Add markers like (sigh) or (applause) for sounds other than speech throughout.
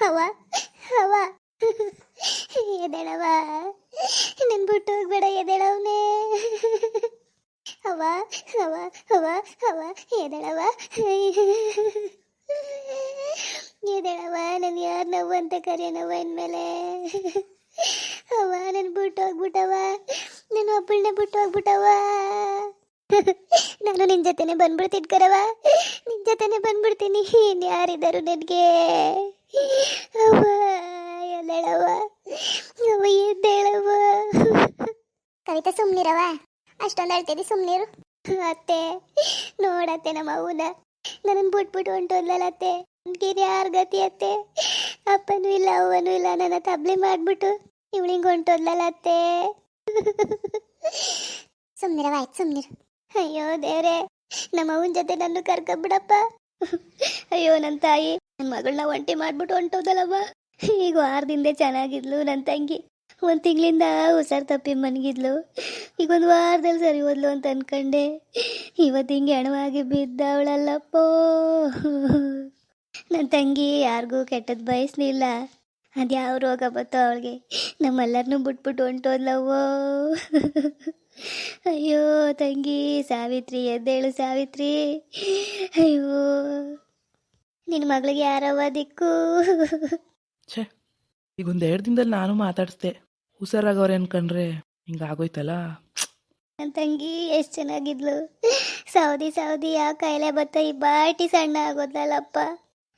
ಅವ ಅವ ಎದೇಳವ? ನಿನ್ ಬಿಟ್ಟು ಹೋಗ್ಬೇಡ ಎದೇಳವನೇ. ಅವ ಅವ ಅವ ಅವ ಎದೇಳವ? ಎದೇಳವ? ನನ್ ಯಾರು ನೋವು ಅಂತ ನೋವು ಇನ್ಮೇಲೆ ಅವ ನನ್ ಬಿಟ್ಟು ಹೋಗ್ಬಿಟ್ಟವ. ನಾನು ಒಬ್ಬಳನ್ನೇ ಬಿಟ್ಟು ಹೋಗ್ಬಿಟ್ಟವ. (laughs) ನಾನು ನಿನ್ನ ಜೊತೆನೆ ಬಂದ್ಬಿಡ್ತೀನಿ ಕರವ ನಿನ್ನ ಜೊತೆನೆ ಬಂದ್ಬಿಡ್ತೀನಿ. ಇನ್ನು ಯಾರಿದ್ದಾರು ನನಗೆ? ಅವ್ವ ಎದ್ದೇಳವ ಅವ ಎದ್ದೇಳವ ಕವಿತಾ ಸುಮ್ನಿರವ ಅಷ್ಟೊಂದು ಅಳ್ತಿದ್ದಿ ಸುಮ್ನಿರು. ಅತ್ತೆ ನೋಡತ್ತೆ ನಮ್ಮ ಅವನ ನನ್ನ ಬಿಟ್ಬಿಟ್ಟು ಹೊಂಟೋದ್ಲಲ್ಲ ಅತ್ತೆ ನನ್ಗೇನು ಯಾರ ಗತಿ ಅತ್ತೆ? ಅಪ್ಪನೂ ಇಲ್ಲ ಅವನೂ ಇಲ್ಲ ನನ್ನ ತಬ್ಲಿ ಮಾಡ್ಬಿಟ್ಟು ಇವಳಿಂಗ್ ಹೊಂಟೋದ್ಲಲ್ಲ ಅತ್ತೆ ಸುಮ್ನಿರವ ಆಯ್ತು ಸುಮ್ನಿರು. ಅಯ್ಯೋ ದೇವ್ರೆ, ನಮ್ಮ ಜೊತೆ ನನ್ನ ಕರ್ಕೊಂಬಿಡಪ್ಪ ಅಯ್ಯೋ ನನ್ನ ತಾಯಿ ನನ್ನ ಮಗಳನ್ನ ಒಂಟಿ ಮಾಡ್ಬಿಟ್ಟು ಹೊಂಟೋದಲ್ಲವ್ವ. ಈಗ ವಾರದಿಂದ ಚೆನ್ನಾಗಿದ್ಲು ನನ್ನ ತಂಗಿ. ಒಂದು ತಿಂಗಳಿಂದ ಹುಷಾರು ತಪ್ಪಿ ಮನಗಿದ್ಲು. ಈಗ ಒಂದು ವಾರದಲ್ಲಿ ಸರಿ ಹೋದ್ಲು ಅಂತ ಅನ್ಕೊಂಡೆ. ಇವತ್ತು ಹಿಂಗೆ ಹೆಣವಾಗಿ ಬಿದ್ದವಳಲ್ಲಪ್ಪೋ. ನನ್ನ ತಂಗಿ ಯಾರಿಗೂ ಕೆಟ್ಟದ್ದು ಬಯಸ್ಲಿಲ್ಲ. ಅದು ಯಾವ ರೋಗ ಬತ್ತೋ ಅವಳಿಗೆ. ನಮ್ಮೆಲ್ಲರನ್ನೂ ಬಿಟ್ಬಿಟ್ಟು ಹೊಂಟೋದ್ಲವ್ವೋ. ಅಯ್ಯೋ ತಂಗಿ ಸಾವಿತ್ರಿ ಎದ್ದೇಳು ಸಾವಿತ್ರಿ. ಅಯ್ಯೋ ನಿನ್ನ ಮಗಳಿಗೆ ಯಾರವ ದಿಕ್ಕು? ಛೇ ಈಗ ಒಂದು ಎರಡು ದಿನದಲ್ಲಿ ನಾನು ಮಾತಾಡಿಸ್ದೆ. ಹುಷಾರಾಗವ್ರೆ ಅನ್ಕಂಡ್ರೆ ಹಿಂಗಾಗೋಯ್ತಲ್ಲ ನನ್ನ ತಂಗಿ ಎಷ್ಟು ಚೆನ್ನಾಗಿದ್ಲು. ಸೌದಿ ಸೌದಿ ಯಾವ ಕಾಯಿಲೆ ಬತ್ತ ಈ ಬಾಟಿ ಸಣ್ಣ ಆಗೋದ್ಲಲ್ಲಪ್ಪ.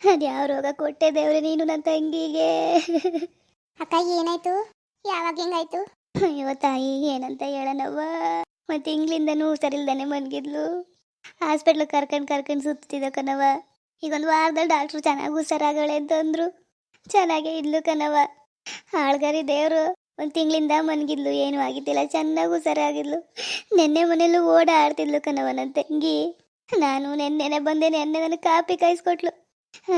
ಅದ್ಯಾವ ರೋಗ ಕೊಟ್ಟೆ ದೇವ್ರೆ ನೀನು ನನ್ನ ತಂಗಿಗೆ? ಅಕ್ಕ ಏನಾಯ್ತು? ಯಾವಾಗ ಹೆಂಗಾಯ್ತು? ಅಯ್ಯೋ ತಾಯಿ ಏನಂತ ಹೇಳನವ್ವ? ಮತ್ತೆ ತಿಂಗ್ಳಿಂದನೂ ಹುಷಾರಿಲ್ದಾನೆ ಮನ್ಗಿದ್ಲು. ಹಾಸ್ಪಿಟ್ಲ್ ಕರ್ಕೊಂಡು ಕರ್ಕೊಂಡು ಸುತ್ತಿದ ಕಣವ ಈಗ ಒಂದು ವಾರದಲ್ಲಿ ಡಾಕ್ಟ್ರು ಚೆನ್ನಾಗಿ ಹುಷಾರಾಗಳೆ ಅಂತಂದ್ರು. ಚೆನ್ನಾಗೇ ಇದ್ಲು ಕನವ ಆಳ್ಗಾರಿ ದೇವ್ರು, ಒಂದು ತಿಂಗಳಿಂದ ಮನ್ಗಿದ್ಲು, ಏನೂ ಆಗಿದ್ದಿಲ್ಲ, ಚೆನ್ನಾಗಿ ಹುಷಾರಾಗಿದ್ಲು. ನೆನ್ನೆ ಮನೇಲೂ ಓಡಾಡ್ತಿದ್ಲು ಕಣವ ನನ್ನ ತಂಗಿ. ನಾನು ನೆನ್ನೆನೆ ಬಂದೆ, ನೆನ್ನೆ ನನಗೆ ಕಾಪಿ ಕಾಯಿಸ್ಕೊಟ್ಲು.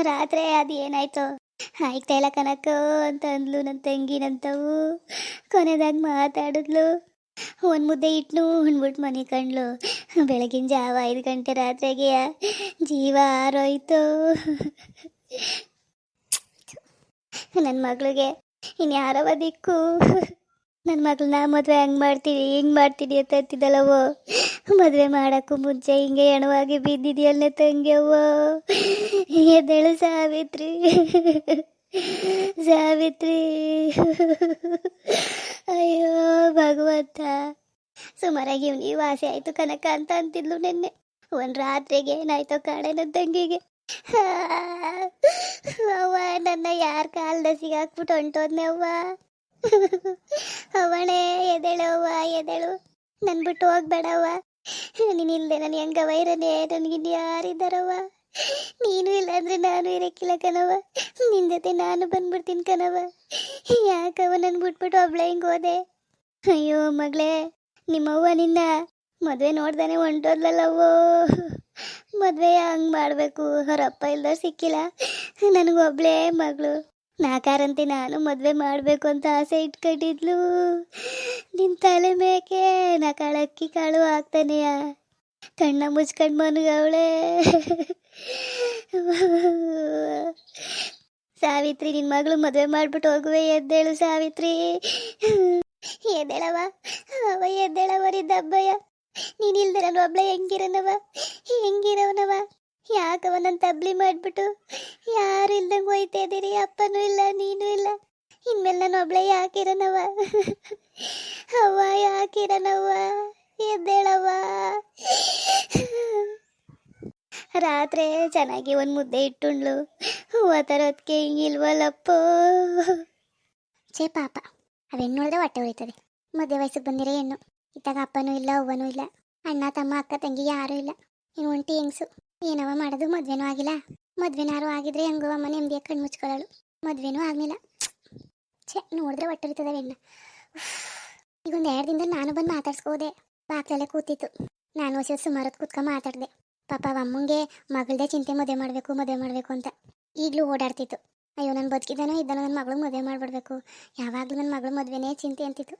ರಾತ್ರಿ ಅದು ಏನಾಯ್ತು ಆಯ್ತಾ ಇಲ್ಲ ಕನಕ ಅಂತ ಅಂದ್ಲು ನನ್ನ ತಂಗಿನಂತವು. ಕೊನೆದಾಗ ಮಾತಾಡಿದ್ಲು. ಒಂದು ಮುದ್ದೆ ಇಟ್ನು ಅಂದ್ಬಿಟ್ಟು ಮನೆ ಕಂಡ್ಲು. ಬೆಳಗಿನ ಜಾವ ಐದು ಗಂಟೆ ರಾತ್ರಿಗೆ ಜೀವ ಆರೋಯ್ತು ನನ್ನ ಮಗಳಿಗೆ ಇನ್ಯಾರವ ದಿಕ್ಕು? ನನ್ನ ಮಗಳನ್ನ ಮದುವೆ ಹೆಂಗೆ ಮಾಡ್ತೀನಿ ಹಿಂಗೆ ಮಾಡ್ತೀನಿ ಅಂತ ಅಂತಿದ್ದಲ್ಲವೋ ಮದುವೆ ಮಾಡೋಕ್ಕೂ ಮುಂಚೆ ಹಿಂಗೆ ಹೆಣವಾಗಿ ಬಿದ್ದಿದೆಯಲ್ಲ ತಂಗ್ಯವ್ವ. ಎದ್ದೇಳು ಸಾವಿತ್ರಿ. ಸಾವಿತ್ರಿ. ಅಯ್ಯೋ ಭಗವಂತ. ಸುಮಾರಾಗಿ ಇವ್ನಿಗೆ ವಾಸಿ ಆಯ್ತು ಕನಕ ಅಂತ ಅಂತಿದ್ಲು ನಿನ್ನೆ. ಒಂದ್ ರಾತ್ರಿಗೆ ಏನಾಯ್ತೋ ಕಾಣೆನ ತಂಗಿಗೆ. ಅವ್ವ, ನನ್ನ ಯಾರ ಕಾಲ್ದ ಸಿಗಾಕ್ಬಿಟ್ಟು ಹೊಂಟೋದ್ನೆ ಅವ್ವ ಅವಣೆ ಎದೇಳವ್ವ ಎದೆಳು. ನನ್ ಬಿಟ್ಟು ಹೋಗ್ಬೇಡವ್ವ. ನೀನ್ ಇಲ್ದೆ, ನಾನು ಹೆಂಗ ಇರನೆ ನನ್ಗಿನ್ ಯಾರಿದ್ದಾರವ್ವ? ನೀನು ಇಲ್ಲಾಂದ್ರೆ ನಾನು ಇರಕ್ಕಿಲ್ಲ ಕಣವ ನಿನ್ ಜೊತೆ ನಾನು ಬಂದ್ಬಿಡ್ತೀನಿ ಕಣವ ಯಾಕವ ನನ್ ಬಿಟ್ಬಿಟ್ಟು ಒಬ್ಳೆ ಹಿಂಗ್ ಹೋದೆ? ಅಯ್ಯೋ ಮಗಳೇ, ನಿಮ್ಮವ್ವ ನಿನ್ನ ಮದ್ವೆ ನೋಡ್ದಾನೆ ಹೊಂಟೋದ್ಲಲ್ಲವೋ ಮದ್ವೆ ಹಂಗ್ ಮಾಡ್ಬೇಕು? ಅವ್ರಪ್ಪ ಇಲ್ದ ಸಿಕ್ಕಿಲ್ಲ. ನನಗೊಬ್ಳೇ ಮಗಳು. ನಾಕಾರಂತೆ ನಾನು ಮದುವೆ ಮಾಡಬೇಕು ಅಂತ ಆಸೆ ಇಟ್ಕೊಂಡಿದ್ಲು. ನಿನ್ ತಲೆ ಮೇಕೆ ನಾ ಕಾಳಕ್ಕಿ ಕಾಳು ಆಗ್ತಾನೆಯ ಕಣ್ಣ ಮುಚ್ಕೊಂಡ್ ಮನಗವಳೆ. ಸಾವಿತ್ರಿ, ನಿನ್ ಮಗಳು ಮದುವೆ ಮಾಡ್ಬಿಟ್ಟು ಹೋಗುವೆ, ಎದ್ದೇಳು ಸಾವಿತ್ರಿ. ಎದ್ದೇಳವ ಅವ ಎದ್ದೇಳವರಿ ದಬ್ಬಯ್ಯ ನೀನ್ ಇಲ್ದೆ ನಾನು ಒಬ್ಳೆ ಹೆಂಗಿರನವ ಹೆಂಗಿರವನವ ಯಾಕವ ನನ್ನ ತಬ್ಲಿ ಮಾಡ್ಬಿಟ್ಟು? ಯಾರು ಇಲ್ದಂಗೆ ಹೋಯ್ತಾ ಇದ್ದೀರಿ? ಅಪ್ಪನೂ ಇಲ್ಲ, ನೀನು ಇಲ್ಲ. ಇನ್ಮೇಲೆ ನಾನು ಒಬ್ಳೆ ಯಾಕಿರನವ ಅವ್ವ ಯಾಕಿರನವ್ವ? ಎದ್ದೇಳವ್ವ? ರಾತ್ರಿ ಚೆನ್ನಾಗಿ ಒಂದು ಮುದ್ದೆ ಇಟ್ಟುಂಡ್ಲು ಹೂವ ತರೋದ್ಕೆ ಹಿಂಗಿಲ್ವಲ್ಲಪ್ಪ? ಛೇ ಪಾಪ ಅವೆಣ್ಣು ನೋಡಿದ್ರೆ ಹೊಟ್ಟೆ ಉಳಿತದೆ ಮದುವೆ ವಯಸ್ಸಿಗೆ ಬಂದಿರೋ ಹೆಣ್ಣು. ಇತ್ತಾಗ ಅಪ್ಪನೂ ಇಲ್ಲ, ಅವ್ವನೂ ಇಲ್ಲ. ಅಣ್ಣ, ತಮ್ಮ, ಅಕ್ಕ, ತಂಗಿ ಯಾರೂ ಇಲ್ಲ. ಇನ್ನು ಒಂಟಿ ಹೆಂಗ್ಸು? ಏನವ ಮಾಡೋದು? ಮದುವೆನೂ ಆಗಿಲ್ಲ. ಮದ್ವೆನಾರು ಆಗಿದ್ರೆ ಹೆಂಗೋ ಅಮ್ಮ ನೆಮ್ಮದಿಯಾಗಿ ಕಣ್ಣು ಮುಚ್ಕೊಳ್ಳೋಳು. ಮದ್ವೆನೂ ಆಗಲಿಲ್ಲ. ಛೇ, ನೋಡಿದ್ರೆ ಒಟ್ಟು ಇರ್ತದೆ ಹೆಣ್ಣು ಈಗ ಒಂದು ಎರಡು ದಿನದಲ್ಲಿ ನಾನು ಬಂದು ಮಾತಾಡ್ಸ್ಕೋದೆ. ಬಾಕ್ಲಲ್ಲೇ ಕೂತಿತ್ತು. ನಾನು ಹೊಸ ಸುಮಾರು ಕೂತ್ಕೊಂಡು ಮಾತಾಡಿದೆ. ಪಾಪ ಅಮ್ಮಂಗೆ ಮಗಳದೇ ಚಿಂತೆ ಮದುವೆ ಮಾಡಬೇಕು ಮದುವೆ ಮಾಡಬೇಕು ಅಂತ. ಈಗಲೂ ಓಡಾಡ್ತಿತ್ತು. ಅಯ್ಯೋ, ನಾನು ಬದುಕಿದ್ದಾನೋ ಇದ್ದಾನೋ ನನ್ನ ಮಗಳು ಮದುವೆ ಮಾಡಿಬಿಡ್ಬೇಕು. ಯಾವಾಗಲೂ ನನ್ನ ಮಗಳು ಮದುವೆನೇ ಚಿಂತೆ ಅಂತಿತ್ತು.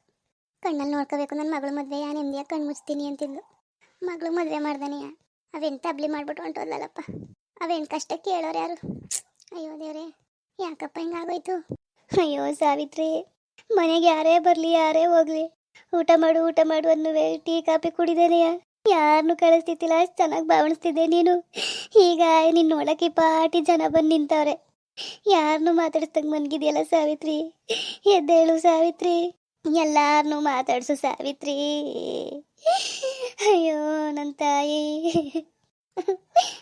ಕಣ್ಣಲ್ಲಿ ನೋಡ್ಕೋಬೇಕು ನನ್ನ ಮಗಳು ಮದುವೆ ಯಾ ನೆಮ್ಮದಿಯಾಗಿ ಕಣ್ಣು ಮುಚ್ತೀನಿ ಅಂತಿದ್ಲು. ಮಗಳು ಮದುವೆ ಮಾಡ್ದಾನೆಯ? ಅವೆಂತ ಅಬ್ಲಿ ಮಾಡ್ಬಿಟ್ಟು ಹೊಂಟೋದ್ಲಲ್ಲಪ್ಪ. ಅವೇನು ಕಷ್ಟ ಕೇಳೋರು ಯಾರು? ಅಯ್ಯೋ ದೇವ್ರೆ, ಯಾಕಪ್ಪ ಹಿಂಗಾಗೋಯ್ತು? ಅಯ್ಯೋ ಸಾವಿತ್ರಿ, ಮನೆಗೆ ಯಾರೇ ಬರಲಿ, ಯಾರೇ ಹೋಗ್ಲಿ, ಊಟ ಮಾಡು ಊಟ ಮಾಡು ಅನ್ನುವೆ ಟೀ, ಕಾಫಿ ಕುಡಿದೇನೆಯ ಯಾರನ್ನು ಕಳಿಸ್ತಿತ್ತಿಲ್ಲ ಅಷ್ಟು ಚೆನ್ನಾಗಿ ಭಾವಿಸ್ತಿದ್ದೆ ನೀನು. ಈಗ ನಿನ್ನ ನೋಡಕ್ಕೆ ಪಾಟಿ ಜನ ಬಂದು ನಿಂತವ್ರೆ. ಯಾರನ್ನು ಮಾತಾಡಿಸ್ದಂಗೆ ಮನ್ಗಿದೆಯಲ್ಲ ಸಾವಿತ್ರಿ? ಎದ್ದೇಳು ಸಾವಿತ್ರಿ. ಎಲ್ಲಾರನ್ನೂ ಮಾತಾಡ್ಸು ಸಾವಿತ್ರಿ. ಅಯ್ಯೋ ನನ್ನ ತಾಯಿ.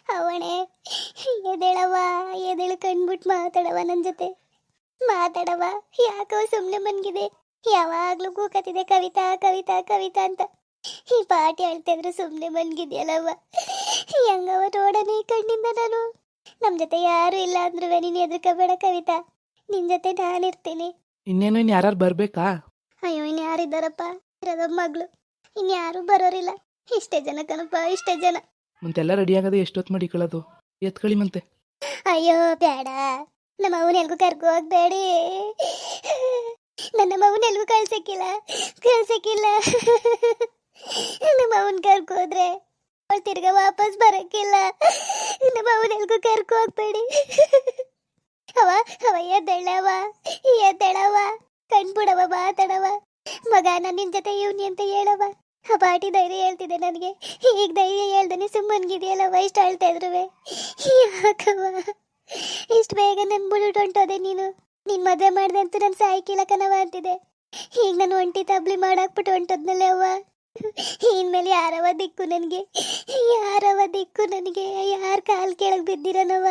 ಅವಣೆ ಎದೇಳವ ಎದೇಳು ಕಣ್ಬಿಟ್ಟು ಮಾತಾಡವ ನನ್ನ ಜೊತೆ. ಮಾತಾಡವ ಯಾಕೋ ಸುಮ್ನೆ ಮನ್ಗಿದೆ. ಯಾವಾಗ್ಲೂ ಕೂಕತ್ತಿದೆ ಕವಿತಾ ಕವಿತಾ ಕವಿತಾ ಅಂತ. ಈ ಪಾಠ ಹೇಳ್ತಿದ್ರು ಸುಮ್ನೆ ಮನ್ಗಿದ್ಯಲ್ಲವ್ವ. ಹೆಂಗವ ನೋಡನೆ ಕಣ್ಣಿಂದ ನಾನು. ನಮ್ ಜೊತೆ ಯಾರು ಇಲ್ಲ ಅಂದ್ರೂ ನೀನು ಎದುರ್ಕೋಬೇಡ ಕವಿತಾ. ನಿನ್ ಜೊತೆ ನಾನಿರ್ತೀನಿ. ಇನ್ನೇನು ಇನ್ ಯಾರು ಬರಬೇಕಾ? ಅಯ್ಯೋ ಇನ್ ಯಾರಿದ್ದಾರಪ್ಪ? ಇರೋದ ಮಗಳು. ಇನ್ಯಾರು ಬರೋರಿಲ್ಲ. ಇಷ್ಟೇ ಜನ ಕಣಪ್ಪ ಇಷ್ಟೇ ಜನ. ಮಂತೆಲ್ಲ ರೆಡಿ ಆಗೋದು ಎಷ್ಟೊತ್ತು ಮಡಿಕೊಳ್ಳೋದು ಎತ್ಕೊಳ್ಳಿ ಮಂತೆ ಅಯ್ಯೋ, ಬೇಡ. ನಮ್ಮ ಅವನ ಎಲ್ಗೂ ಕರ್ಕೊ ಹೋಗ್ಬೇಡಿ. ನನ್ನ ಮಗನ ಎಲ್ಗೂ ಕಳ್ಸಕ್ಕಿಲ್ಲ. ಕಳ್ಸಕ್ಕಿಲ್ಲ. ನಮ್ಮ ಅವನ್ ಕರ್ಕೋದ್ರೆ ಅವಳು ತಿರ್ಗಾ ವಾಪಸ್ ಬರಕ್ಕಿಲ್ಲ. ನಮ್ಮ ಅವನ ಎಲ್ಗೂ ಕರ್ಕೊ ಹೋಗ್ಬೇಡಿ. ಅವ ಅವ ಎದ್ದೇಳವ ಎದ್ದೇಳವ. ಕಣ್ಬಿಡವ, ಮಾತಾಡವ. ಮಗ ನಾನು ನಿನ್ ಜೊತೆ ಇವ್ನಿ ಅಂತ ಹೇಳವ. ಆ ಪಾಟಿ ಧೈರ್ಯ ಹೇಳ್ತಿದೆ ನನಗೆ. ಈಗ ಧೈರ್ಯ ಹೇಳ್ದಾನೆ ಸುಮ್ಮನ್ಗಿದೆಯಲ್ಲ ವೈಸ್ಟ್ ಹೇಳ್ತಾ ಇದ್ರುವೆ. ಯಾಕವ್ವ? ಇಷ್ಟು ಬೇಗ ನನ್ ಬುಲೆಟ್ ಹೊಂಟೋದೆ ನೀನು. ನಿನ್ ಮದುವೆ ಮಾಡ್ದೆ ಅಂತ ನಾನು ಸಾಯ್ಕಿಲ್ಲ ಕಣವ ಅಂತಿದೆ ಈಗ ನಾನು ಒಂಟಿ ತಬ್ಲಿ ಮಾಡಾಕ್ಬಿಟ್ಟು ಹೊಂಟೋದ್ನಲ್ಲೇ ಅವ್ವ. ಇನ್ಮೇಲೆ ಯಾರವ ದಿಕ್ಕು ನನಗೆ? ಯಾರವ ದಿಕ್ಕು ನನಗೆ? ಯಾರ ಕಾಲ್ ಕೆಳಗೆ ಬಿದ್ದಿರನವ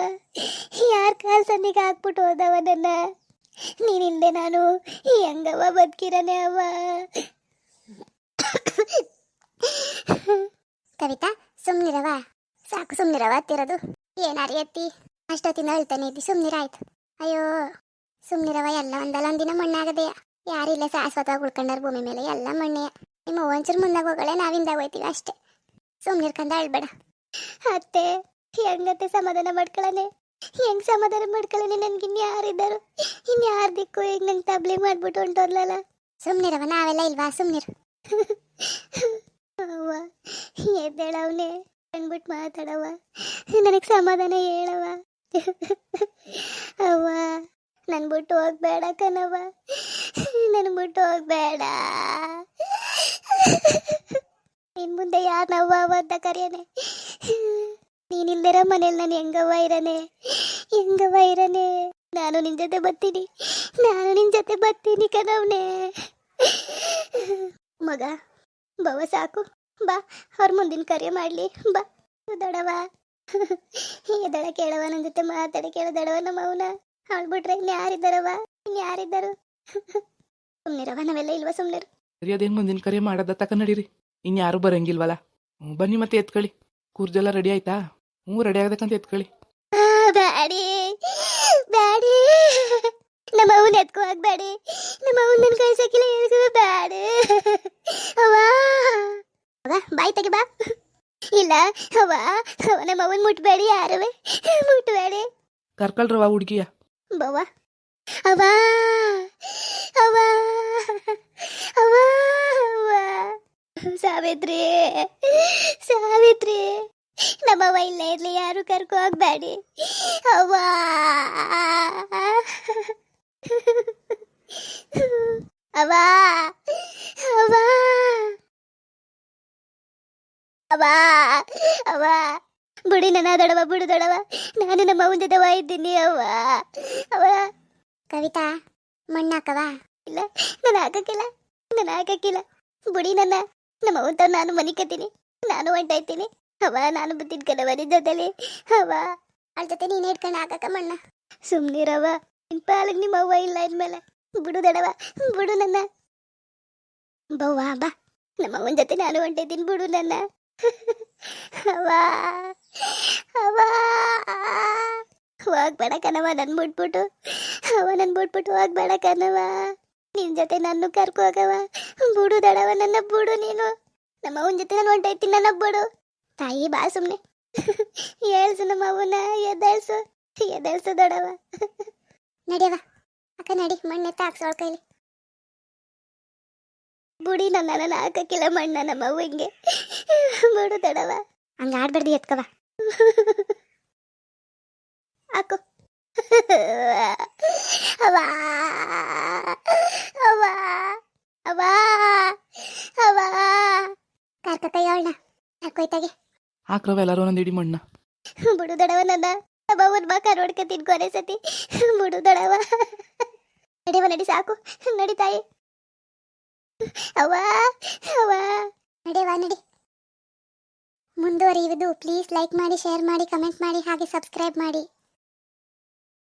ಯಾರ ಕಾಲ್ ಸನ್ನಿಗೆ ಹಾಕ್ಬಿಟ್ಟು ಹೋದವ ನನ್ನ? ನೀನಿಲ್ದೆ ನಾನು? ಹೆಂಗವ ಬದುಕಿರನೆ ಅವ್ವ? ಕವಿತಾ ಸುಮ್ನಿರವ ಸಾಕು ಸುಮ್ನಿರವ ಅತ್ತಿರೋದು ಏನಾರಿ ಅತ್ತಿ ಅಷ್ಟೊತ್ತಿಂದ ಅಳ್ತಾನೆ ಇದ್ದಿ, ಸುಮ್ನಿರಾಯ್ತು. ಅಯ್ಯೋ ಸುಮ್ನಿರವ ಎಲ್ಲ ಒಂದಲ್ಲ, ಒಂದಿನ ಮಣ್ಣಾಗದೆಯ ಯಾರಿಲ್ಲ ಶಾಶ್ವತವಾಗಿ ಉಳ್ಕೊಂಡಾರ ಭೂಮಿ ಮೇಲೆ ಎಲ್ಲ ಮಣ್ಣೆಯ ನಿಮ್ಮ ಒಂಚೂರು ಮುಂದಾಗ ಹೋಗಳೆ ನಾವಿಂದ ಹೋಯ್ತೀವಿ ಅಷ್ಟೇ. ಸುಮ್ನಿರ್ಕಂದ ಅಳ್ಬೇಡ. ಅತ್ತೆ, ಹೆಂಗತ್ತೆ ಸಮಾಧಾನ ಮಾಡ್ಕೊಳ್ಳನೆ ಹೆಂಗ್ ಸಮಾಧಾನ ಮಾಡ್ಕೊಳ್ಳನೆ ನನ್ಗೆ ಇನ್ಯಾರಿದ್ದಾರು ಇನ್ಯಾರ ದಿಕ್ಕು ಈಗ ನಂಗೆ ತಬ್ಲಿ ಮಾಡ್ಬಿಟ್ಟು ಹೊಂಟೋದ್ಲಲ್ಲ ಸುಮ್ನಿರವ ನಾವೆಲ್ಲ ಇಲ್ವಾ? ಸುಮ್ನಿರು. ಅವ್ವ ಎದ್ದೇಳವ್ನೆ ಅಂದ್ಬಿಟ್ಟು ಮಾತಾಡವ ನನಗೆ ಸಮಾಧಾನ ಹೇಳವ ಅವ್ವ, ನನ್ ಬಿಟ್ಟು ಹೋಗ್ಬೇಡ ಕಣವ ನನ್ ಬಿಟ್ಟು ಹೋಗ್ಬೇಡ. ನಿನ್ ಮುಂದೆ ಯಾರನವ್ವ ನವ್ವ ಅಂತ ಕರೆಯನೆ. ನೀನಿಲ್ದಿರ ಮನೇಲಿ ನಾನು ಹೆಂಗವ್ವ ಇರನೆ? ಹೆಂಗವ್ವ ಇರನೆ? ನಾನು ನಿನ್ ಜೊತೆ ಬರ್ತೀನಿ. ನಾನು ನಿನ್ ಜೊತೆ ಬರ್ತೀನಿ ಕಣವ್ನೆ. ಮಗ ಬವ ಸಾಕು. ಬಾ ಅವ್ರ ಮುಂದಿನ ಕರೆ ಮಾಡ್ಲಿ. ಬಾ ದೊಡವ ಎದಳ ಕೇಳವ ನನ್ನ ಜೊತೆ ಮಾತಾಡಿ ಕೇಳದಡವ ನಮ್ಮ ಅವನ. ಅವಳು ಬಿಟ್ರೆ ಇನ್ನು ಯಾರಿದ್ದಾರವ ಇನ್ನು ಯಾರಿದ್ದಾರು ಸುಮ್ನಿರವ ನಾವೆಲ್ಲ ಇಲ್ವಾ ಸುಮ್ನಿರು? ಸರಿ ಅದೇನು ಮುಂದಿನ ಕರೆ ಮಾಡದ ತಕ ನಡೀರಿ ಇನ್ನು ಯಾರು ಬರಂಗಿಲ್ವಲ್ಲ ಹ್ಞೂ ಬನ್ನಿ ಮತ್ತೆ ಎತ್ಕೊಳ್ಳಿ. ಕುರ್ಜೆಲ್ಲ ರೆಡಿ ಆಯ್ತಾ? ಹ್ಞೂ ರೆಡಿ ಆಗಬೇಕಂತ ಎತ್ಕೊಳ್ಳಿ. ಬ್ಯಾಡಿ. ಬ್ಯಾಡಿ. ನಮ್ಮ ಅವನ್ ಎತ್ಕೋ ಬ್ಯಾಡಿ ನಮ್ಮ ಅವನ್ ನನ್ ಕಳ್ಸಕ್ಕಿಲ್ಲ ಎಲ್ಗೂ ಬೇಡ ಅವ ಅವ ಬಾಯ್ ತೆಗೆ ಬಾ. ಇಲ್ಲ ಅವ ಅವ ನಮ್ಮ ಅವನ್ ಮುಟ್ಬೇಡಿ ಯಾರವೇ ಮುಟ್ಬೇಡಿ. ಕರ್ಕಳ್ರವ ಹುಡುಗಿಯ. ಬವ್ವ. ಅವ ಅವ ಅವ ಅವ್ವ. ಸಾವಿತ್ರಿ. ಸಾವಿತ್ರಿ. ನಮ್ಮವ್ವ ಇಲ್ಲೇ ಇರ್ಲಿ ಯಾರು ಕರ್ಕೊ ಹೋಗ್ಬೇಡಿ. ಅವ್ವ. ಅವ ಅವಾ. ಅವಾ ಅವ. ಬುಡಿ ನನ್ನ ದೊಡವ ಬುಡು ದೊಡವ. ನಾನು ನಮ್ಮ ಮುಂದೆ ದವ ಇದ್ದೀನಿ ಅವ್ವ. ಅವ ಕವಿತಾ ಮಣ್ಣಾಕವ ಇಲ್ಲ ನಾನು ಹಾಕಕ್ಕಿಲ್ಲ ನಾನು ಹಾಕಕ್ಕಿಲ್ಲ. ಬುಡಿ ನನ್ನ ನಮ್ಮ ನಾನು ಮನಿಕತ್ತೀನಿ. ನಾನು ಹೊಂಟಾಯ್ತೀನಿ ಅವ ನಾನು ಬಿದ್ದಿದ್ ಕಲವ ನಿನ್ ಜೊತೆಲಿ ಅವ್ಳ ಜೊತೆ ನೀನೇ ಹಿಡ್ಕೊಂಡು ಹಾಕಕ್ಕ ಮಣ್ಣ. ಸುಮ್ಮನಿರವ ನಿನ್ ಪಾಲಿಗೆ ನಿಮ್ಮ ಅವ್ವ ಇಲ್ಲ ಇನ್ಮೇಲೆ ಬಿಡು ದಡವ, ಬಿಡು ನನ್ನ. ಬವ್ವಾ ಬಾ ನಮ್ಮ ಜೊತೆ ನಾನು ಹೊಂಟಿದ್ದೀನಿ ಬಿಡು ನನ್ನ. ಅವಾ ಅವಾ ಹೋಗ್ಬೇಡ ಕಣವ ನನ್ನ ಬಿಟ್ಬಿಟ್ಟು. ಅವ ನನ್ ಬಿಟ್ಬಿಟ್ಟು ಹೋಗ್ಬೇಡ ಕಣವ ನಿನ್ ಜೊತೆ ನಾನು ಕರ್ಕೊ ಹೋಗವ ಬಿಡು ದಡವ, ನನ್ನ ಬಿಡು ನೀನು. ನಮ್ಮ ಜೊತೆ ನಾನು ಹೊಂಟೈತೀನಿ ನನ್ನ ಬಿಡು. ತಾಯಿ, ಬಾ ಸುಮ್ನೆ. (laughs) ಹೇಳ್ಸು ನಮ್ಮ ಅವನ ಎದ್ದೇಳ್ಸು ಎದ್ದೇಳ್ಸು ದೊಡವ. ನಡಿಯವ ಅಕ್ಕ ನಡಿ ಮಣ್ಣೆ ಹಾಕ್ಸೋಳ್ ಕೈಲಿ. ಬುಡಿ ನನ್ನ ಹಾಕಕ್ಕಿಲ್ಲ ಮಣ್ಣ ನಮ್ಮ ಅವ್ವಂಗೆ. ಬಿಡು ದಡವ. ಹಂಗೆ ಆಡ್ಬಾರ್ದು ಎತ್ಕವ ಹಾಕು. ಅವಾ ಅವಾ ಅವ ಅವ ಕರ್ಕತಯ್ಯ ಅವಳನ್ನ. ಎಲ್ಲರೂ ಒಂದೊಂದು ಇಡಿ ಮಣ್ಣ. ಬಿಡು ದಡವ ನನ್ನ. ಬಾವನ್ ಬಾ ಕರೋಡ್ಕತ್ತಿದ್ ಕೊನೆ ಸತಿ. ಬಿಡು ದಡವ. ನಡಿವ ನಡಿ ಸಾಕು. ನಡಿ ತಾಯಿ. ಅವ್ವ ಅವ್ವ. ನಡೆವಾ ನಡಿ. ಮುಂದುವರಿಯುವುದು ಪ್ಲೀಸ್ ಲೈಕ್ ಮಾಡಿ ಶೇರ್ ಮಾಡಿ ಕಮೆಂಟ್ ಮಾಡಿ, ಹಾಗೆ ಸಬ್ಸ್ಕ್ರೈಬ್ ಮಾಡಿ.